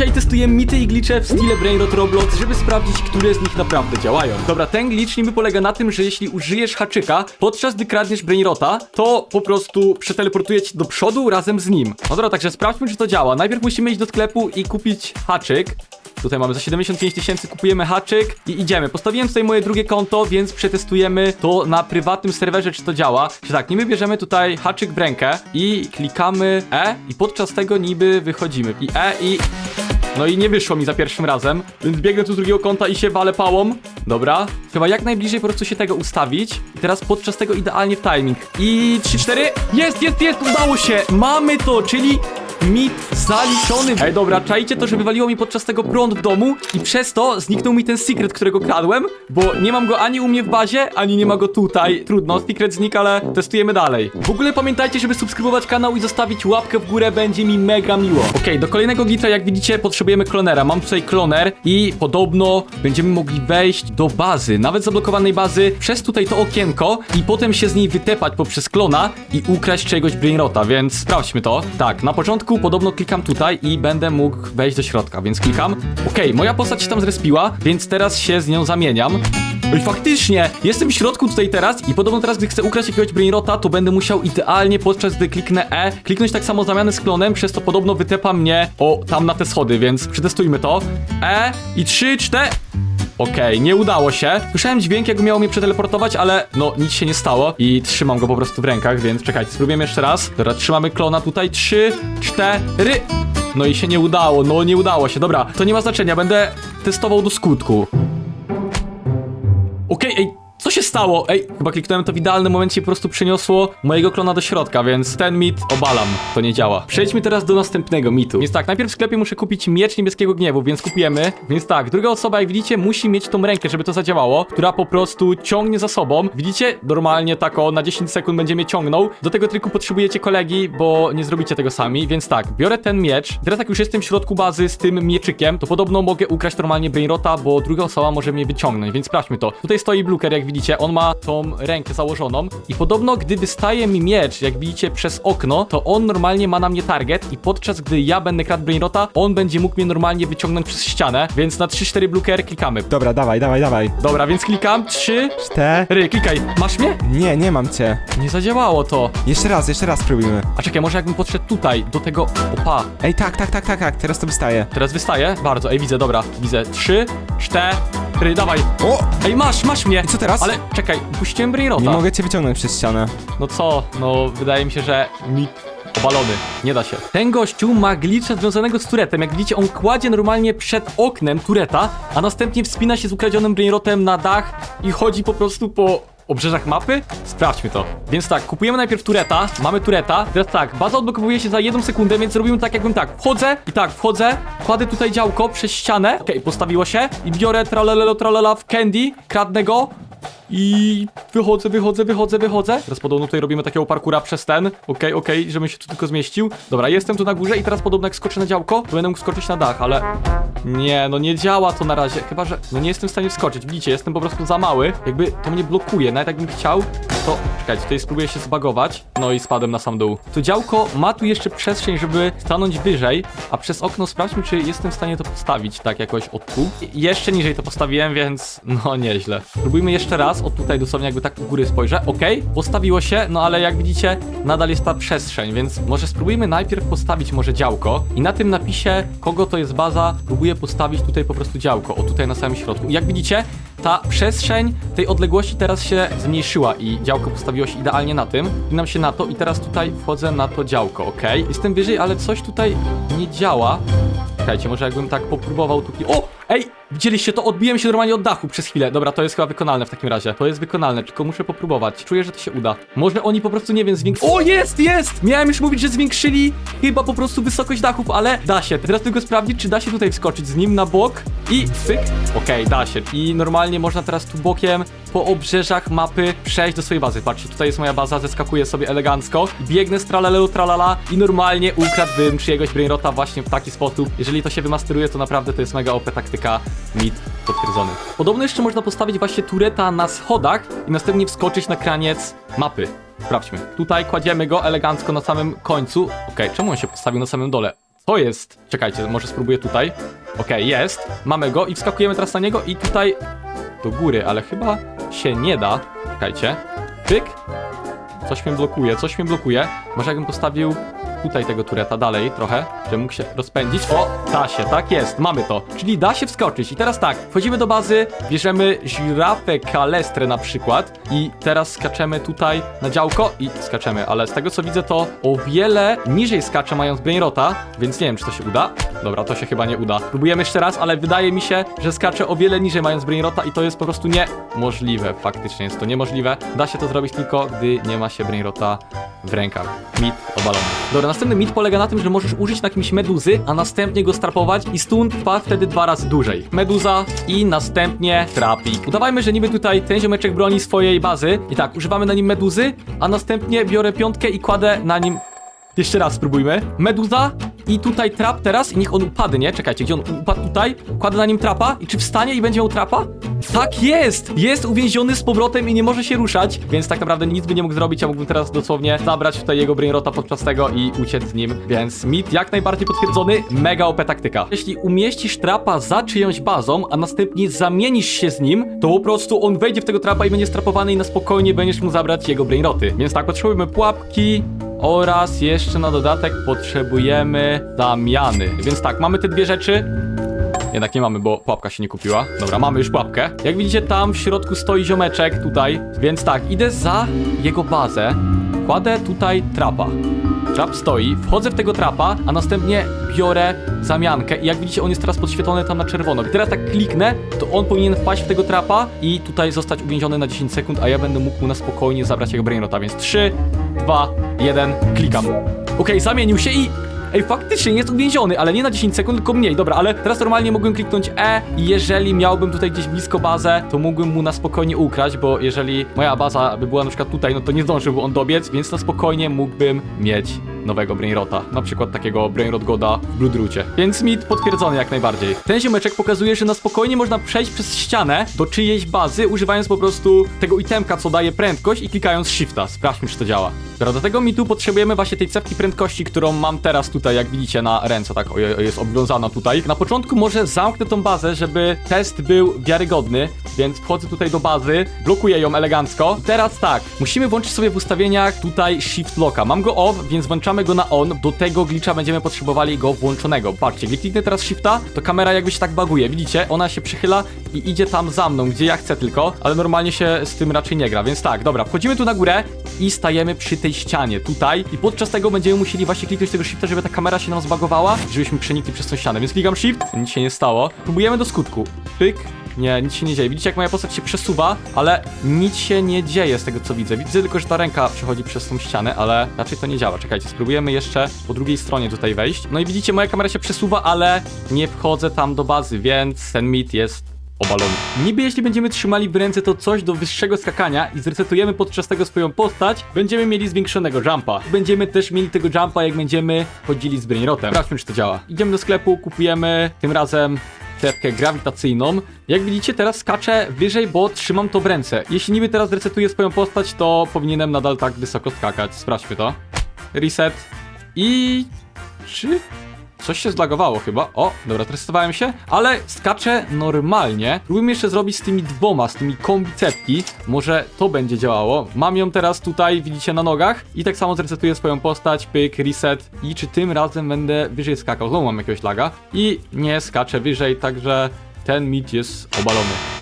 Dzisiaj testujemy mity i glicze w stile Brainrot Roblox, żeby sprawdzić, które z nich naprawdę działają. Dobra, ten glitch niby polega na tym, że jeśli użyjesz haczyka, podczas gdy kradniesz Brainrota, to po prostu przeteleportuje cię do przodu razem z nim. No dobra, także sprawdźmy, czy to działa. Najpierw musimy iść do sklepu i kupić haczyk. Tutaj mamy za 75 tysięcy, kupujemy haczyk i idziemy. Postawiłem tutaj moje drugie konto, więc przetestujemy to na prywatnym serwerze, czy to działa. Czy tak, niby bierzemy tutaj haczyk w rękę i klikamy E i podczas tego niby wychodzimy. I E i... No i nie wyszło mi za pierwszym razem, więc biegnę tu z drugiego konta i się walę pałą. Dobra, chyba jak najbliżej po prostu się tego ustawić. I teraz podczas tego idealnie w timing. I 3-4. Jest, jest, jest, udało się! Mamy to, czyli mit zaliczony. Ej, dobra, czajcie to, że wywaliło mi podczas tego prąd w domu i przez to zniknął mi ten secret, którego kradłem, bo nie mam go ani u mnie w bazie, ani nie ma go tutaj. Trudno, secret znikł, ale testujemy dalej. W ogóle pamiętajcie, żeby subskrybować kanał i zostawić łapkę w górę, będzie mi mega miło. Okej, do kolejnego glitcha, jak widzicie, potrzebujemy klonera. Mam tutaj kloner i podobno będziemy mogli wejść do bazy, nawet zablokowanej bazy, przez tutaj to okienko i potem się z niej wytepać poprzez klona i ukraść czegoś brainrota, więc sprawdźmy to. Tak, na początku podobno klikam tutaj i będę mógł wejść do środka, więc klikam. Okej, moja postać się tam zrespiła, więc teraz się z nią zamieniam. I faktycznie, jestem w środku tutaj teraz i podobno teraz, gdy chcę ukraść jakiegoś brainrota, to będę musiał idealnie podczas gdy kliknę E, kliknąć tak samo zamianę z klonem, przez to podobno wytepa mnie o tam na te schody, więc przetestujmy to. E i 3, 4... Okej, nie udało się. Słyszałem dźwięk, jakby miało mnie przeteleportować, ale no nic się nie stało i trzymam go po prostu w rękach, więc czekajcie, spróbujemy jeszcze raz. Dobra, trzymamy klona tutaj. Trzy, cztery. No i się nie udało, no nie udało się. Dobra, to nie ma znaczenia, będę testował do skutku. Okej, ej, co się stało? Ej, chyba kliknąłem to w idealnym momencie i po prostu przeniosło mojego klona do środka, więc ten mit obalam. To nie działa. Przejdźmy teraz do następnego mitu. Więc tak, najpierw w sklepie muszę kupić miecz niebieskiego gniewu, więc kupujemy. Więc tak, druga osoba, jak widzicie, musi mieć tą rękę, żeby to zadziałało, która po prostu ciągnie za sobą. Widzicie? Normalnie tak o na 10 sekund będzie mnie ciągnął. Do tego triku potrzebujecie kolegi, bo nie zrobicie tego sami, więc tak, biorę ten miecz. Teraz jak już jestem w środku bazy z tym mieczykiem, to podobno mogę ukraść normalnie Brainrota, bo druga osoba może mnie wyciągnąć, więc sprawdźmy to. Tutaj stoi Bluker, jak widzicie, on ma tą rękę założoną i podobno gdy wystaje mi miecz, jak widzicie przez okno, to on normalnie ma na mnie target i podczas gdy ja będę kradł Brainrota, on będzie mógł mnie normalnie wyciągnąć przez ścianę, więc na 3-4 Bluker klikamy. Dobra, dawaj, dawaj, dawaj. Dobra, więc klikam, 3, Cztery. klikaj. Masz mnie? Nie, nie mam cię. Nie zadziałało to. Jeszcze raz, jeszcze raz spróbujmy. A czekaj, może jakbym podszedł tutaj, do tego... Opa, Ej, tak, tak, tak, tak, tak, teraz to wystaje. teraz wystaje? Bardzo, ej, widzę, dobra, widzę. 3, 4, dawaj. O! Ej, masz, masz mnie. I co teraz? Ale czekaj, puściłem Brainrota. Nie mogę cię wyciągnąć przez ścianę. No co? No, wydaje mi się, że mit obalony. Nie da się. Ten gościu ma glitcha związanego z turetem. Jak widzicie, on kładzie normalnie przed oknem tureta, a następnie wspina się z ukradzionym brainrotem na dach i chodzi po prostu po obrzeżach mapy? Sprawdźmy to. Więc tak, kupujemy najpierw tureta, mamy tureta, teraz tak, baza odblokowuje się za jedną sekundę, więc robimy tak jakbym tak, wchodzę i tak, wchodzę, kładę tutaj działko przez ścianę, okej, postawiło się i biorę tralalelo tralala w candy, kradnę go, i wychodzę, wychodzę, wychodzę, wychodzę. Teraz podobno tutaj robimy takiego parkura przez ten. Okej, okej, żebym się tu tylko zmieścił. Dobra, jestem tu na górze i teraz podobno jak skoczę na działko, to będę mógł skoczyć na dach, ale... Nie, no nie działa to na razie. Chyba, że... No nie jestem w stanie wskoczyć. Widzicie, jestem po prostu za mały. Jakby to mnie blokuje. Nawet jakbym chciał, to... Czekajcie, tutaj spróbuję się zbagować. No i spadłem na sam dół. To działko ma tu jeszcze przestrzeń, żeby stanąć wyżej, a przez okno sprawdźmy, czy jestem w stanie to postawić tak jakoś od. I jeszcze niżej to postawiłem, więc no nieźle. Spróbujmy jeszcze raz, od tutaj dosłownie jakby tak u góry spojrzę. Okej, postawiło się, no ale jak widzicie, nadal jest ta przestrzeń, więc może spróbujmy najpierw postawić może działko i na tym napisie, kogo to jest baza, próbuję postawić tutaj po prostu działko, o tutaj na samym środku. I jak widzicie, ta przestrzeń tej odległości teraz się zmniejszyła i działko postawiło się idealnie na tym. Pinam się na to i teraz tutaj wchodzę na to działko, ok? Jestem wyżej, ale coś tutaj nie działa. Czekajcie, może jakbym tak popróbował tu... O! Ej! Widzieliście to? Odbiłem się normalnie od dachu przez chwilę. Dobra, to jest chyba wykonalne w takim razie. To jest wykonalne, tylko muszę popróbować. Czuję, że to się uda. Może oni po prostu, nie wiem, zwiększyli... O, jest, jest! Miałem już mówić, że zwiększyli chyba po prostu wysokość dachów, ale da się. Teraz tylko sprawdzić, czy da się tutaj wskoczyć z nim na bok i cyk. Okej, da się. I normalnie można teraz tu bokiem po obrzeżach mapy przejść do swojej bazy. Patrzcie, tutaj jest moja baza, zeskakuję sobie elegancko, biegnę z tralalelu tralala i normalnie ukradłbym czyjegoś brainrota właśnie w taki sposób. Jeżeli to się wymasteruje, to naprawdę to jest mega OP taktyka, mit potwierdzony. Podobno jeszcze można postawić właśnie tureta na schodach i następnie wskoczyć na kraniec mapy. Sprawdźmy. Tutaj kładziemy go elegancko na samym końcu. Okej, czemu on się postawił na samym dole? To jest. Czekajcie, może spróbuję tutaj. Okej, jest. Mamy go i wskakujemy teraz na niego i tutaj do góry, ale chyba się nie da. Czekajcie. Pyk. Coś mnie blokuje, coś mnie blokuje. Może jakbym postawił tutaj tego tureta dalej trochę, żeby mógł się rozpędzić. O, da się, tak jest, mamy to. Czyli da się wskoczyć. I teraz tak, wchodzimy do bazy, bierzemy żirafę kalestrę na przykład i teraz skaczemy tutaj na działko i skaczemy, ale z tego co widzę to o wiele niżej skacze mając brainrota, więc nie wiem czy to się uda. Dobra, to się chyba nie uda. Próbujemy jeszcze raz, ale wydaje mi się, że skacze o wiele niżej mając brainrota i to jest po prostu niemożliwe. Faktycznie jest to niemożliwe. Da się to zrobić tylko, gdy nie ma się brainrota w rękach. Mit obalony. Dobra, następny mit polega na tym, że możesz użyć na kimś meduzy, a następnie go strapować i stun trwa wtedy dwa razy dłużej. Meduza i następnie trapik. Udawajmy, że niby tutaj ten ziomeczek broni swojej bazy i tak, używamy na nim meduzy, a następnie biorę piątkę i kładę na nim jeszcze raz spróbujmy. Meduza i tutaj trap teraz i niech on upadnie. Czekajcie, gdzie on upadł tutaj? Kładę na nim trapa i czy wstanie i będzie miał trapa? Tak jest! Jest uwięziony z powrotem i nie może się ruszać, więc tak naprawdę nic by nie mógł zrobić. Ja mógłbym teraz dosłownie zabrać tutaj jego brainrota podczas tego i uciec z nim. Więc mit jak najbardziej potwierdzony, mega OP taktyka. Jeśli umieścisz trapa za czyjąś bazą, a następnie zamienisz się z nim, to po prostu on wejdzie w tego trapa i będzie strapowany i na spokojnie będziesz mu zabrać jego brainroty. Więc tak, potrzebujemy pułapki, oraz jeszcze na dodatek potrzebujemy zamiany. Więc tak, mamy te dwie rzeczy. Jednak nie mamy, bo pułapka się nie kupiła. Dobra, mamy już pułapkę. Jak widzicie, tam w środku stoi ziomeczek tutaj. Więc tak, idę za jego bazę. Kładę tutaj trapa. Trap stoi, wchodzę w tego trapa, a następnie biorę zamiankę i jak widzicie on jest teraz podświetlony tam na czerwono. I teraz tak kliknę, to on powinien wpaść w tego trapa i tutaj zostać uwięziony na 10 sekund, a ja będę mógł mu na spokojnie zabrać jego brainrota, więc 3, 2, 1, klikam. Okej, zamienił się i... Ej, faktycznie jest uwięziony, ale nie na 10 sekund, tylko mniej. Dobra, ale teraz normalnie mogłem kliknąć E i jeżeli miałbym tutaj gdzieś blisko bazę, to mógłbym mu na spokojnie ukraść, bo jeżeli moja baza by była na przykład tutaj, no to nie zdążyłby on dobiec, więc na spokojnie mógłbym mieć nowego Brainrota. Na przykład takiego Brainrot Goda w Bloodroocie. Więc mit potwierdzony jak najbardziej. Ten ziomeczek pokazuje, że na spokojnie można przejść przez ścianę do czyjejś bazy, używając po prostu tego itemka, co daje prędkość i klikając shifta. Sprawdźmy, czy to działa. Dobra, do tego mitu potrzebujemy właśnie tej cewki prędkości, którą mam teraz tutaj, jak widzicie na ręce, tak, jest obwiązana tutaj. Na początku może zamknę tą bazę, żeby test był wiarygodny, więc wchodzę tutaj do bazy, blokuję ją elegancko. Teraz tak, musimy włączyć sobie w ustawieniach tutaj shift locka. Mam go off, więc włączamy go na on. Do tego glitcha będziemy potrzebowali go włączonego. Patrzcie, gdy kliknę teraz shifta, to kamera jakby się tak baguje. Widzicie? Ona się przychyla i idzie tam za mną, gdzie ja chcę tylko, ale normalnie się z tym raczej nie gra, więc tak, dobra, wchodzimy tu na górę i stajemy przy tej ścianie tutaj i podczas tego będziemy musieli właśnie kliknąć tego shifta, żeby ta kamera się nam zbagowała, żebyśmy przenikli przez tą ścianę, więc klikam shift, nic się nie stało. Próbujemy do skutku. Pyk, nie, nic się nie dzieje. Widzicie, jak moja postać się przesuwa, ale nic się nie dzieje z tego, co widzę. Widzę tylko, że ta ręka przechodzi przez tą ścianę, ale raczej to nie działa. Czekajcie, spróbujemy jeszcze po drugiej stronie tutaj wejść. No i widzicie, moja kamera się przesuwa, ale nie wchodzę tam do bazy, więc ten mit jest obalony. Niby jeśli będziemy trzymali w ręce to coś do wyższego skakania i zresetujemy podczas tego swoją postać, będziemy mieli zwiększonego jumpa. Będziemy też mieli tego jumpa, jak będziemy chodzili z brainrotem. Sprawdźmy, czy to działa. Idziemy do sklepu, kupujemy tym razem cewkę grawitacyjną. Jak widzicie, teraz skaczę wyżej, bo trzymam to w ręce. Jeśli niby teraz resetuję swoją postać, to powinienem nadal tak wysoko skakać. Sprawdźmy to. Reset. I... Czy... Coś się zlagowało chyba. O, dobra, testowałem się, ale skaczę normalnie. Próbujmy jeszcze zrobić z tymi dwoma, z tymi kombicepki. Może to będzie działało. Mam ją teraz tutaj, widzicie, na nogach. I tak samo zresetuję swoją postać, pyk, reset. I czy tym razem będę wyżej skakał? Znowu mam jakiegoś laga. I nie skaczę wyżej, także ten mit jest obalony.